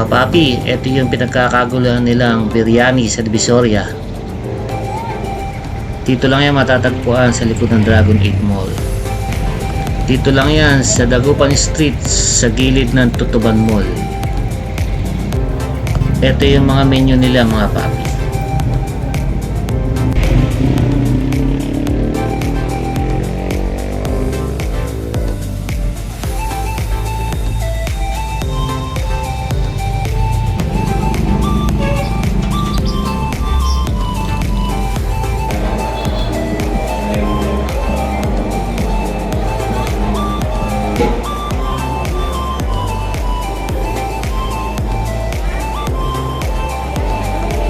Mga papi, ito yung pinagkakaguluhan nilang biryani sa Divisoria. Dito lang yan matatagpuan sa likod ng Dragon 8 Mall. Dito lang yan sa Dagupan Street sa gilid ng Tutuban Mall. Ito yung mga menu nila mga papi.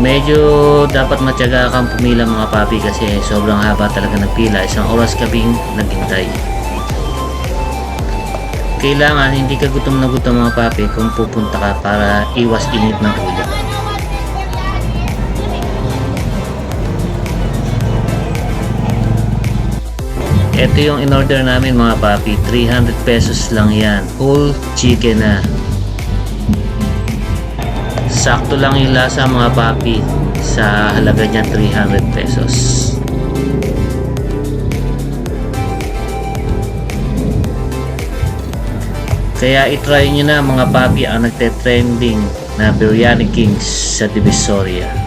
Medyo dapat matyaga kang pumila mga papi kasi sobrang haba talaga ng pila. Isang oras kaming naghintay. Kailangan hindi ka gutom na gutom mga papi kung pupunta ka para iwas init ng ulo. Ito yung in-order namin mga papi. 300 pesos lang yan. Whole chicken na. Sakto lang yung lasa mga papi sa halaga niya 300 pesos. Kaya itry nyo na mga papi ang nagte-trending na Biryani Kings sa Divisoria.